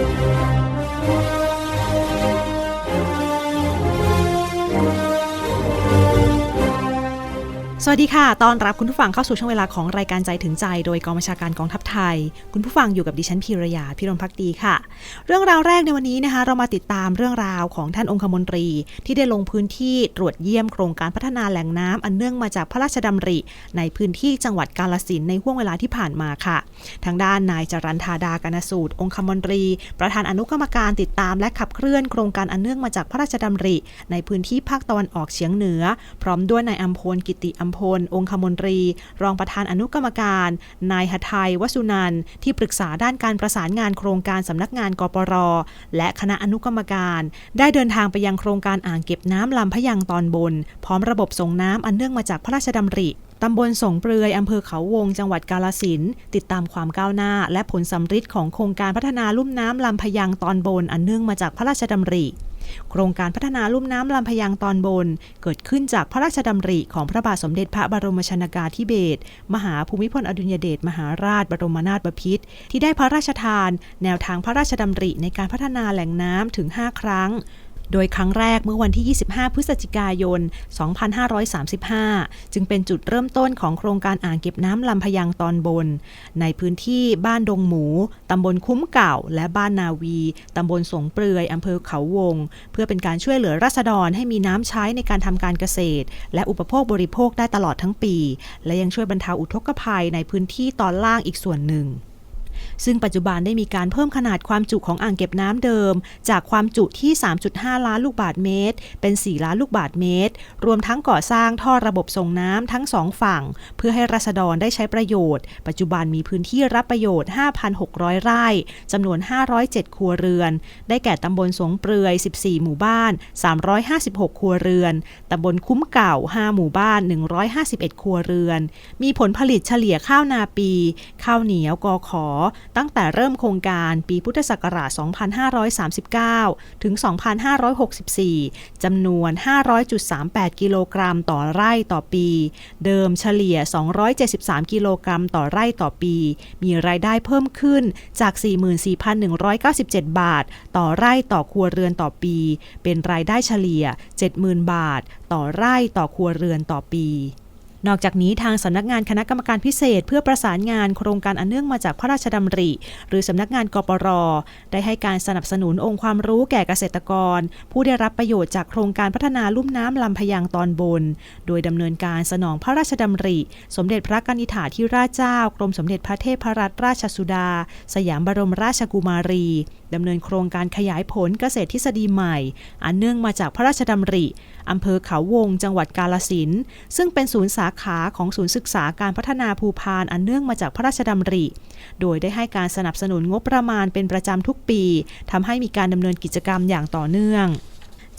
thank you สวัสดีค่ะ ตอนรับคุณผู้ฟังเข้าสู่ช่วงเวลาของรายการใจถึงใจ โดยกองบัญชาการกองทัพไทย คุณผู้ฟังอยู่กับดิฉันพีรยาพิรมพักดีค่ะ เรื่องราวแรกในวันนี้นะคะ เรามาติดตามเรื่องราวของท่านองคมนตรี ที่ได้ลงพื้นที่ตรวจเยี่ยมโครงการพัฒนาแหล่งน้ำอันเนื่องมาจากพระราชดำริ ในพื้นที่จังหวัดกาลสินในห่วงเวลาที่ผ่านมาค่ะ ทางด้านนายจรันธาดากนสูตร องคมนตรี ประธานอนุกรรมการติดตาม และขับเคลื่อนโครงการอันเนื่องมาจากพระราชดำริ ในพื้นที่ภาคตะวันออกเฉียงเหนือ พร้อมด้วยนายอัมพลกิติอัมพล องคมนตรี รองประธานอนุกรรมการ นายหทัยวสุนันท์ที่ปรึกษาด้านการประสานงานโครงการสำนักงานกปร และคณะอนุกรรมการ ได้เดินทางไปยังโครงการอ่างเก็บน้ำลำพะยังตอนบน พร้อมระบบส่งน้ำอันเนื่องมาจากพระราชดำริตำบลสงเปลือยอำเภอเขาวง จังหวัดกาลสินติดตามความก้าวหน้า และผลสำฤทธิ์ของโครงการพัฒนาลุ่มน้ำลำพะยังตอนบนอันเนื่องมาจากพระราชดำริ โครงการพัฒนาลุ่มน้ำลำพยางตอนบน เกิดขึ้นจากพระราชดำริของพระบาทสมเด็จพระบรมชนากาธิเบศรมหาภูมิพลอดุลยเดชมหาราชบรมนาถบพิตรที่ได้พระราชทาน แนวทางพระราชดำริในการพัฒนาแหล่งน้ำถึง 5 ครั้ง โดยครั้งแรกเมื่อวันที่ 25 พฤศจิกายน 2535 จึงเป็นจุดเริ่มต้นของโครงการอ่างเก็บน้ำลำพยังตอนบน ในพื้นที่บ้านดงหมู ตำบลคุ้มเก่า และบ้านนาวี ตำบลสงเปลือยอำเภอเขาวง เพื่อเป็นการช่วยเหลือราษฎรให้มีน้ำใช้ในการทำการเกษตร และอุปโภคบริโภคได้ตลอดทั้งปี และยังช่วยบรรเทาอุทกภัยในพื้นที่ตอนล่างอีกส่วนหนึ่ง ซึ่งปัจจุบันได้มีการเพิ่มขนาดความจุของอ่างเก็บน้ำเดิม จากความจุที่ 3.5 ล้านลูกบาศก์เมตร เป็น 4 ล้านลูกบาศก์เมตร รวมทั้งก่อสร้างท่อระบบส่งน้ำทั้งสองฝั่ง เพื่อให้ราษฎรได้ใช้ประโยชน์ ปัจจุบันมีพื้นที่รับประโยชน์ 5,600 ไร่จำนวน 507 ครัวเรือน ได้แก่ตำบลสงเปลือย 14 หมู่บ้าน 356 ครัวเรือน ตำบลคุ้มเก่า 5 หมู่บ้าน 151 ครัวเรือน มีผลผลิตเฉลี่ยข้าวนาปี ข้าวเหนียวกอขอตั้งแต่เริ่มโครงการปีพุทธศักราช 2539 ถึง 2564 จำนวน 500.38 กิโลกรัมต่อไร่ต่อปี เดิมเฉลี่ย 273 กิโลกรัมต่อไร่ต่อปี มีรายได้เพิ่มขึ้นจาก 44,197 บาท ต่อไร่ต่อครัวเรือนต่อปี เป็นรายได้เฉลี่ย 70,000 บาท ต่อไร่ต่อครัวเรือนต่อปี นอกจากนี้ทางสำนักงานคณะกรรมการพิเศษ เพื่อประสานงานโครงการอันเนื่องมาจากพระราชดำริ หรือสำนักงานกปร ได้ให้การสนับสนุนองค์ความรู้แก่เกษตรกร ผู้ได้รับประโยชน์จากโครงการพัฒนาลุ่มน้ำลำพยังตอนบน โดยดำเนินการสนองพระราชดำริ สมเด็จพระกนิษฐาธิราชเจ้ากรมสมเด็จพระเทพรัตนราชสุดา สยามบรมราชกุมารี ดำเนินโครงการขยายผลเกษตรทฤษฎีใหม่ อันเนื่องมาจากพระราชดำริอำเภอเขาวง จังหวัดกาลสินซึ่งเป็นศูนย์สาขาของศูนย์ศึกษาการพัฒนาภูพานอันเนื่องมาจากพระราชดำริ โดยได้ให้การสนับสนุนงบประมาณเป็นประจำทุกปีทำให้มีการดำเนินกิจกรรมอย่างต่อเนื่อง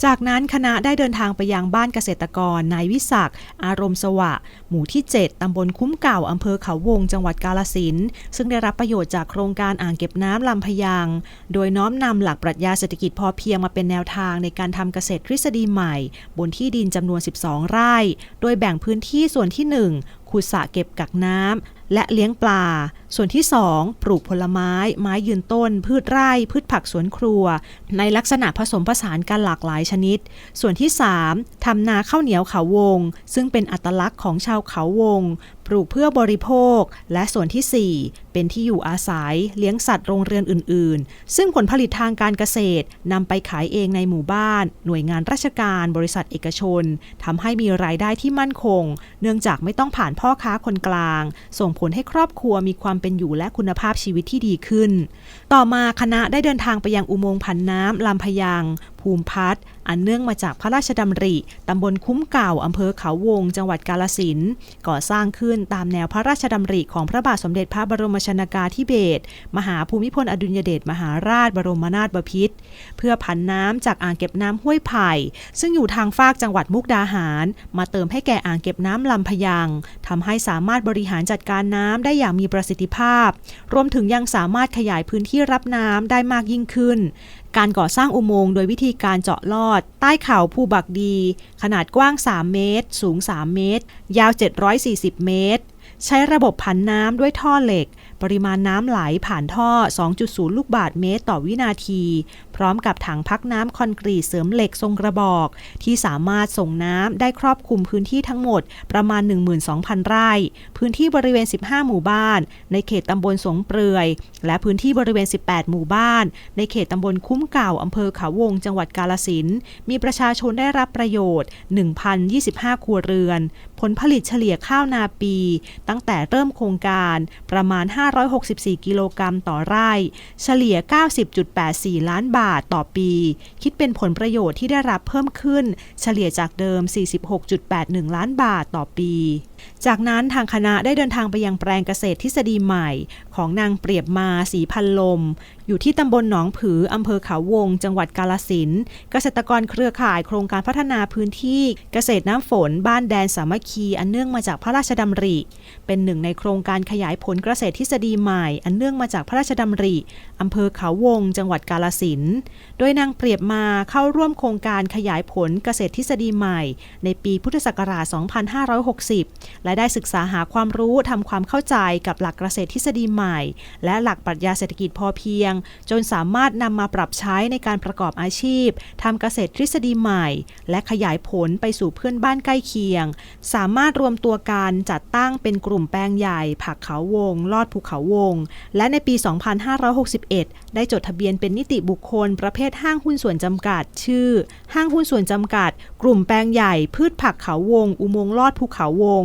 จากนั้นคณะได้เดินทางไปยังบ้านเกษตรกรนายวิศักดิ์อารมณ์สวะ หมู่ที่ 7 ตำบลคุ้มเก่าอำเภอเขาวง จังหวัดกาลสินซึ่งได้รับประโยชน์จากโครงการอ่างเก็บน้ำลำพยังโดยน้อมนำหลักปรัชญาเศรษฐกิจพอเพียงมาเป็นแนวทางในการทำเกษตรทฤษฎีใหม่ บนที่ดินจำนวน 12 ไร่ โดยแบ่งพื้นที่ส่วนที่ 1ขุดสระเก็บกักน้ำ และเลี้ยงปลา ส่วนที่ 2 ปลูกผลไม้ ไม้ยืนต้น พืชไร่ พืชผักสวนครัว ในลักษณะผสมผสานกันหลากหลายชนิด ส่วนที่ 3ทำนาข้าวเหนียวเขาวง ซึ่งเป็นอัตลักษณ์ของชาวเขาวง ปลูกเพื่อบริโภค และส่วนที่ 4 เป็นที่อยู่อาศัย เลี้ยงสัตว์โรงเรือนอื่น ๆ ซึ่งผลผลิตทางการเกษตรนำไปขายเองในหมู่บ้าน หน่วยงานราชการบริษัทเอกชนทำให้มีรายได้ที่มั่นคง เนื่องจากไม่ต้องผ่านพ่อค้าคนกลาง ส่งผลให้ครอบครัวมีความเป็นอยู่และคุณภาพชีวิตที่ดีขึ้น ต่อมาคณะได้เดินทางไปยังอุโมงค์ผันน้ำลำพยาง ภูมิพัฒน์อันเนื่องมาจากพระราชดำริ ตำบลคุ้มเก่า อำเภอเขาวง จังหวัดกาลสินก่อสร้างขึ้นตามแนวพระราชดำริของพระบาทสมเด็จพระบรมชนากาธิเบศรมหาภูมิพลอดุลยเดชมหาราชบรมนาถบพิตรเพื่อผันน้ำจากอ่างเก็บน้ำห้วยไผ่ ซึ่งอยู่ทางฟากจังหวัดมุกดาหาร มาเติมให้แก่อ่างเก็บน้ำลำพยังทำให้สามารถบริหารจัดการน้ำได้อย่างมีประสิทธิภาพ รวมถึงยังสามารถขยายพื้นที่รับน้ำได้มากยิ่งขึ้น การก่อสร้างอุโมงค์โดยวิธีการเจาะลอด ใต้เขาภูบักดี ขนาดกว้าง 3 เมตร สูง 3 เมตร ยาว 740 เมตร ใช้ระบบผันน้ำด้วยท่อเหล็ก ปริมาณน้ำไหลผ่านท่อ 2.0 ลูกบาทเมตรต่อวินาที พร้อมกับถังพักน้ำคอนกรีตเสริมเหล็กทรงกระบอก ที่สามารถส่งน้ำได้ครอบคลุมพื้นที่ทั้งหมดประมาณ 12,000 ไร่ พื้นที่บริเวณ 15 หมู่บ้าน ในเขตตำบลสงเปลือย และพื้นที่บริเวณ 18 หมู่บ้าน ในเขตตำบลคุ้มเก่าอำเภอเขาวง จังหวัดกาลสินมีประชาชนได้รับประโยชน์ 1,025 ครัวเรือน ผลผลิตเฉลี่ยข้าวนาปี ตั้งแต่เริ่มโครงการประมาณ5 564 กิโลกรัมต่อไร่ เฉลี่ย 90.84 ล้านบาทต่อปี คิดเป็นผลประโยชน์ที่ได้รับเพิ่มขึ้น เฉลี่ยจากเดิม 46.81 ล้านบาทต่อปี จากนั้นทางคณะได้เดินทางไปยังแปลงเกษตรทฤษฎีใหม่ ของนางเปรียบมาสีพันลม อยู่ที่ตำบลหนองผืออำเภอเขาวง จังหวัดกาลสินเกษตรกรเครือข่ายโครงการพัฒนาพื้นที่เกษตรน้ำฝน บ้านแดนสามัคคีอันเนื่องมาจากพระราชดำริ เป็นหนึ่งในโครงการขยายผลเกษตรทฤษฎีใหม่ อันเนื่องมาจากพระราชดำริอำเภอเขาวง จังหวัดกาลสินโดยนางเปรียบมาเข้าร่วมโครงการขยายผลเกษตรทฤษฎีใหม่ ในปีพุทธศักราช 2560และได้ศึกษาหาความรู้ทำความเข้าใจกับหลักเกษตรทฤษฎีใหม่ และหลักปรัชญาเศรษฐกิจพอเพียง จนสามารถนำมาปรับใช้ในการประกอบอาชีพทำเกษตรทฤษฎีใหม่ และขยายผลไปสู่เพื่อนบ้านใกล้เคียง สามารถรวมตัวกันจัดตั้งเป็นกลุ่มแปลงใหญ่ ผักเขาวง ลอดภูเขาวง และในปี 2561 ได้จดทะเบียนเป็นนิติบุคคล ประเภทห้างหุ้นส่วนจำกัด ชื่อ ห้างหุ้นส่วนจำกัด กลุ่มแปลงใหญ่พืชผักเขาวง อุโมงค์ลอดภูเขาวง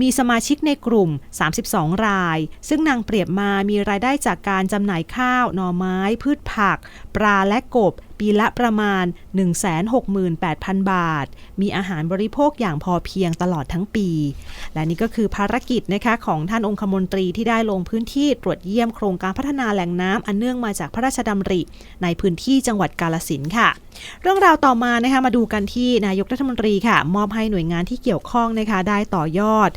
มีสมาชิกในกลุ่ม 32 ราย ซึ่งนางเปรียบมามีรายได้จากการจำหน่ายข้าว หน่อไม้ พืชผัก ปลาและกบ ปีละประมาณ 168,000 บาท มีอาหารบริโภคอย่างพอเพียงตลอดทั้งปี และนี่ก็คือภารกิจนะคะของท่านองคมนตรีที่ได้ลงพื้นที่ตรวจเยี่ยมโครงการพัฒนาแหล่งน้ำอันเนื่องมาจากพระราชดำริ ในพื้นที่จังหวัดกาลสินค่ะ เรื่องราวต่อมานะคะมาดูกันที่นายกรัฐมนตรีค่ะ มอบให้หน่วยงานที่เกี่ยวข้องนะคะได้ต่อยอด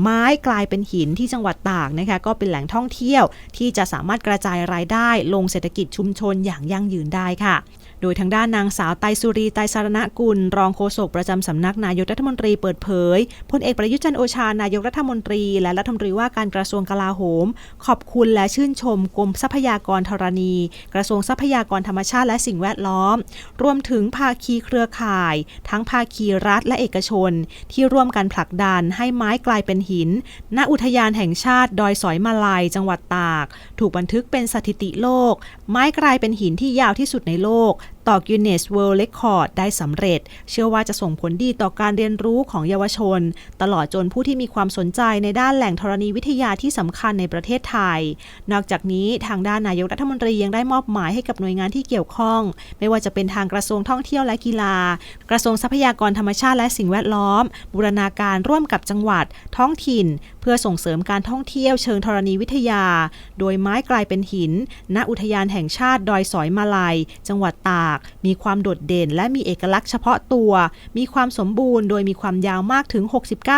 ไม้กลายเป็นหินที่จังหวัดตากนะคะก็เป็นแหล่งท่องเที่ยวที่จะสามารถกระจายรายได้ลงเศรษฐกิจชุมชนอย่างยั่งยืนได้ค่ะ โดยทางด้านนางสาวไตรสุรีไตรสารณกุล รองโฆษกประจำสำนักนายกรัฐมนตรีเปิดเผยพลเอกประยุจันโอชานายกรัฐมนตรี และรัฐมนตรีว่าการกระทรวงกลาโหม ขอบคุณและชื่นชมกรมทรัพยากรธรณี กระทรวงทรัพยากรธรรมชาติและสิ่งแวดล้อม รวมถึงภาคีเครือข่าย ทั้งภาคีรัฐและเอกชน ที่ร่วมกันผลักดันให้ไม้กลายเป็นหิน ณอุทยานแห่งชาติดอยสอยมาลายจังหวัดตาก ถูกบันทึกเป็นสถิติโลก ไม้กลายเป็นหินที่ยาวที่สุดในโลก ต่อ Guinness World Record ได้สำเร็จ เชื่อว่าจะส่งผลดีต่อการเรียนรู้ของเยาวชน ตลอดจนผู้ที่มีความสนใจในด้านแหล่งธรณีวิทยาที่สำคัญในประเทศไทย นอกจากนี้ทางด้านนายกรัฐมนตรียังได้มอบหมายให้กับหน่วยงานที่เกี่ยวข้อง ไม่ว่าจะเป็นทางกระทรวงท่องเที่ยวและกีฬา กระทรวงทรัพยากรธรรมชาติและสิ่งแวดล้อม บูรณาการร่วมกับจังหวัด ท้องถิ่น เพื่อส่งเสริมการท่องเที่ยวเชิงธรณีวิทยา โดยไม้กลายเป็นหิน ณ อุทยานแห่งชาติดอยสอยมาลัยจังหวัดตากมีความโดดเด่น และมีเอกลักษณ์เฉพาะตัว มีความสมบูรณ์ โดยมีความยาวมากถึง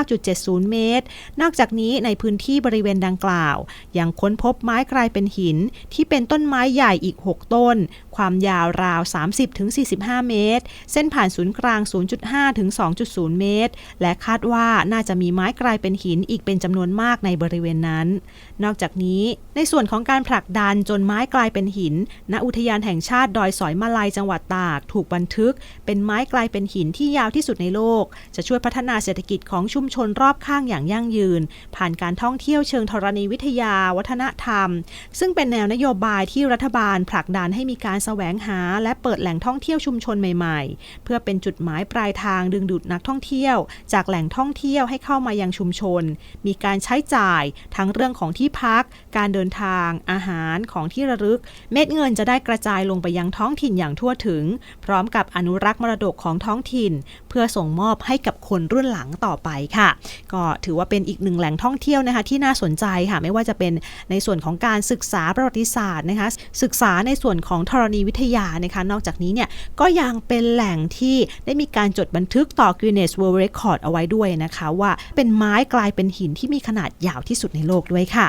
69.70 เมตร นอกจากนี้ในพื้นที่บริเวณดังกล่าว ยังค้นพบไม้กลายเป็นหิน ที่เป็นต้นไม้ใหญ่อีก 6 ต้น ความยาวราว 30-45 เมตร เส้นผ่านศูนย์กลาง 0.5ถึง2.0 เมตร และคาดว่าน่าจะมีไม้กลายเป็นหินอีกเป็นจำนวนมากในบริเวณนั้น นอกจากนี้ในส่วนของการผลักดันจนไม้กลายเป็นหิน ณ อุทยานแห่งชาติดอยสอยมาลายจังหวัดตากถูกบันทึก เป็นไม้กลายเป็นหินที่ยาวที่สุดในโลก จะช่วยพัฒนาเศรษฐกิจของชุมชนรอบข้างอย่างยั่งยืน ผ่านการท่องเที่ยวเชิงธรณีวิทยา วัฒนธรรม ซึ่งเป็นแนวนโยบายที่รัฐบาลผลักดันให้มีการแสวงหา และเปิดแหล่งท่องเที่ยวชุมชนใหม่ๆ เพื่อเป็นจุดหมายปลายทางดึงดูดนักท่องเที่ยว จากแหล่งท่องเที่ยวให้เข้ามายังชุมชน มีการใช้จ่ายทั้งเรื่องของที่พัก การเดินทาง อาหารของที่ระลึก เม็ดเงินจะได้กระจายลงไปยังท้องถิ่นอย่างทั่วถึง พร้อมกับอนุรักษ์มรดกของท้องถิ่น เพื่อส่งมอบให้กับคนรุ่นหลังต่อไปค่ะ ก็ถือว่าเป็นอีกหนึ่งแหล่งท่องเที่ยวนะคะที่น่าสนใจค่ะไม่ว่าจะเป็นในส่วนของการศึกษาประวัติศาสตร์นะคะศึกษาในส่วนของธรณีวิทยานะคะนอกจากนี้เนี่ยก็ยังเป็นแหล่งที่ได้มีการจดบันทึกต่อ Guinness World Record เอาไว้ด้วยนะคะ ว่าเป็นไม้กลายเป็นหินที่มีขนาดยาวที่สุดในโลกด้วยค่ะ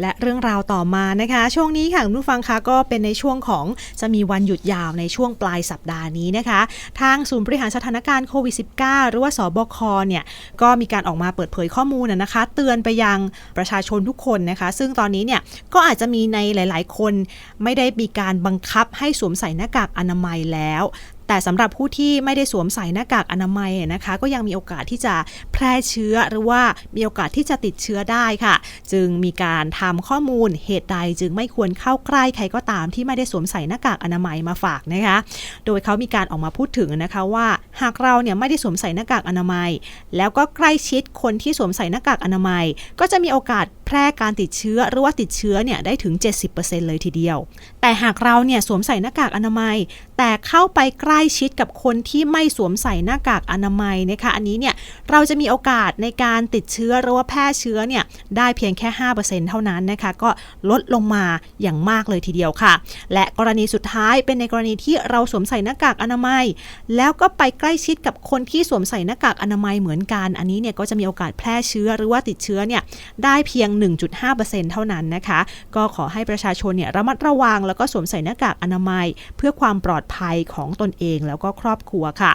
และเรื่องราวต่อมานะคะ ช่วงนี้ค่ะคุณผู้ฟังคะก็เป็นในช่วงของจะมีวันหยุดยาวในช่วงปลายสัปดาห์นี้นะคะ ทางศูนย์บริหารสถานการณ์โควิด -19 หรือว่าสบคเนี่ยก็มีการออกมาเปิดเผยข้อมูลนะนะคะ เตือนไปยังประชาชนทุกคนนะคะ ซึ่งตอนนี้เนี่ยก็อาจจะมีในหลาย ๆ คนไม่ได้มีการบังคับให้สวมใส่หน้ากากอนามัยแล้ว แต่สำหรับผู้ที่ไม่ได้สวมใส่หน้ากากอนามัยนะคะ ก็ยังมีโอกาสที่จะแพร่เชื้อหรือว่ามีโอกาสที่จะติดเชื้อได้ค่ะ จึงมีการทำข้อมูลเหตุใดจึงไม่ควรเข้าใกล้ใครก็ตามที่ไม่ได้สวมใส่หน้ากากอนามัยมาฝากนะคะ โดยเขามีการออกมาพูดถึงนะคะว่า หากเราเนี่ยไม่ได้สวมใส่หน้ากากอนามัย แล้วก็ใกล้ชิดคนที่สวมใส่หน้ากากอนามัย ก็จะมีโอกาส แพร่การติดเชื้อหรือว่าติดเชื้อเนี่ยได้ถึง 70%เลยทีเดียว แต่หากเราเนี่ยสวมใส่หน้ากากอนามัย แต่เข้าไปใกล้ชิดกับคนที่ไม่สวมใส่หน้ากากอนามัยนะคะอันนี้เนี่ยเราจะมีโอกาสในการติดเชื้อหรือว่าแพร่เชื้อเนี่ยได้เพียงแค่ 5%เท่านั้นนะคะก็ลดลงมาอย่างมากเลยทีเดียวค่ะ และกรณีสุดท้ายเป็นในกรณีที่เราสวมใส่หน้ากากอนามัย แล้วก็ไปใกล้ชิดกับคนที่สวมใส่หน้ากากอนามัยเหมือนกัน อันนี้เนี่ยก็จะมีโอกาสแพร่เชื้อหรือว่าติดเชื้อเนี่ยได้เพียง1.5%เท่านั้นนะคะ ก็ขอให้ประชาชนเนี่ยระมัดระวัง แล้วก็สวมใส่หน้ากากอนามัย เพื่อความปลอดภัยของตนเองแล้วก็ครอบครัวค่ะ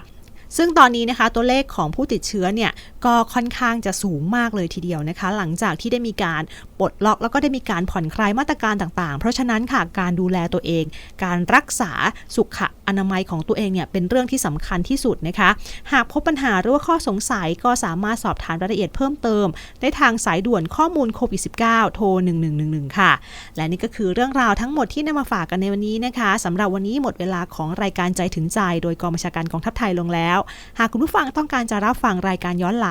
ซึ่งตอนนี้นะคะตัวเลขของผู้ติดเชื้อเนี่ย ก็ค่อนข้างจะสูงมากเลยทีเดียวนะคะ หลังจากที่ได้มีการปลดล็อกแล้วก็ได้มีการผ่อนคลายมาตรการต่างๆ เพราะฉะนั้นค่ะการดูแลตัวเอง การรักษาสุขอนามัยของตัวเองเนี่ยเป็นเรื่องที่สำคัญที่สุดนะคะ หากพบปัญหาหรือว่าข้อสงสัยก็สามารถสอบถามรายละเอียดเพิ่มเติม ได้ทางสายด่วนข้อมูลโควิด -19 โทร 1111 ค่ะ และนี่ก็คือเรื่องราวทั้งหมดที่นำมาฝากกันในวันนี้นะคะสำหรับวันนี้หมดเวลาของรายการใจถึงใจ โดยกองบัญชาการกองทัพไทยลงแล้ว หากคุณผู้ฟังต้องการจะรับฟังรายการย้อนหลัง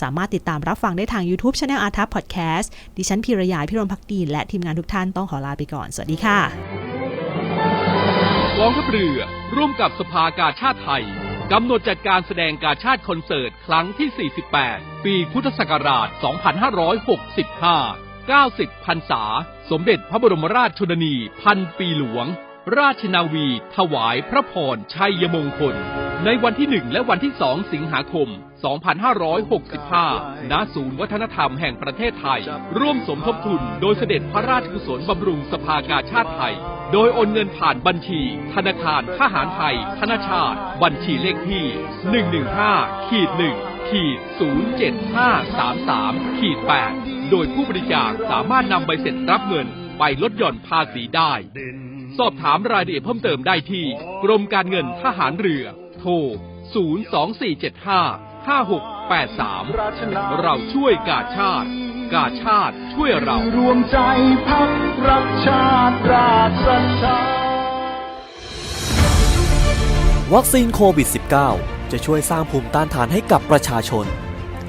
สามารถติดตามรับฟังได้ทาง YouTube Channel อาทัพพอดแคสต์ดิฉันพิรยาพิรมพักดีและทีมงานทุกท่านต้องขอลาไปก่อน สวัสดีค่ะกองทัพเรือร่วมกับสภากาชาติไทยกำหนดจัดการแสดงกาชาติคอนเสิร์ตครั้งที่ 48 ปีพุทธศักราช 2565 90 พรรษา สมเด็จพระบรมราชชนนี พันปีหลวง ราชนาวี ถวายพระพรชัยมงคล ในวันที่ 1 และวันที่ 2 สิงหาคม 2565 ณ ศูนย์วัฒนธรรมแห่งประเทศไทย ร่วมสมทบทุนโดยเสด็จพระราชกุศลบำรุงสภากาชาติไทย โดยโอนเงินผ่านบัญชี ธนาคารทหารไทย ธนาชาติ บัญชีเลขที่ 115ขีด1ขีด07533ขีด8โดยผู้บริจาคสามารถนำใบเสร็จรับเงินไปลดหย่อนภาษีได้ สอบถามรายละเอียดเพิ่มเติมได้ที่ กรมการเงินทหารเรือ โทร 02475 5683 เราช่วยกาชาติ กาชาติช่วยเรา รวมใจพักรักชาติราชศรัทธาวัคซีนโควิด -19 จะช่วยสร้างภูมิต้านทานให้กับประชาชน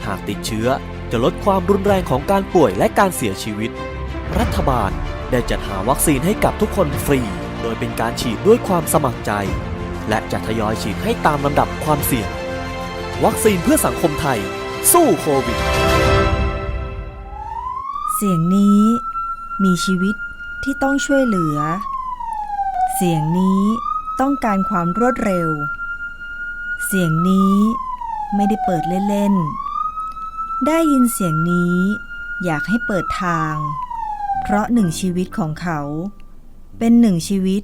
หากติดเชื้อจะลดความรุนแรงของการป่วยและการเสียชีวิต รัฐบาลได้จัดหาวัคซีนให้กับทุกคนฟรี โดยเป็นการฉีดด้วยความสมัครใจ และจะทยอยฉีดให้ตามลำดับความเสี่ยง วัคซีนเพื่อสังคมไทย สู้โควิด เสียงนี้มีชีวิตที่ต้องช่วยเหลือ เสียงนี้ต้องการความรวดเร็ว เสียงนี้ไม่ได้เปิดเล่นๆ ได้ยินเสียงนี้อยากให้เปิดทาง เพราะหนึ่งชีวิตของเขา เป็นหนึ่งชีวิต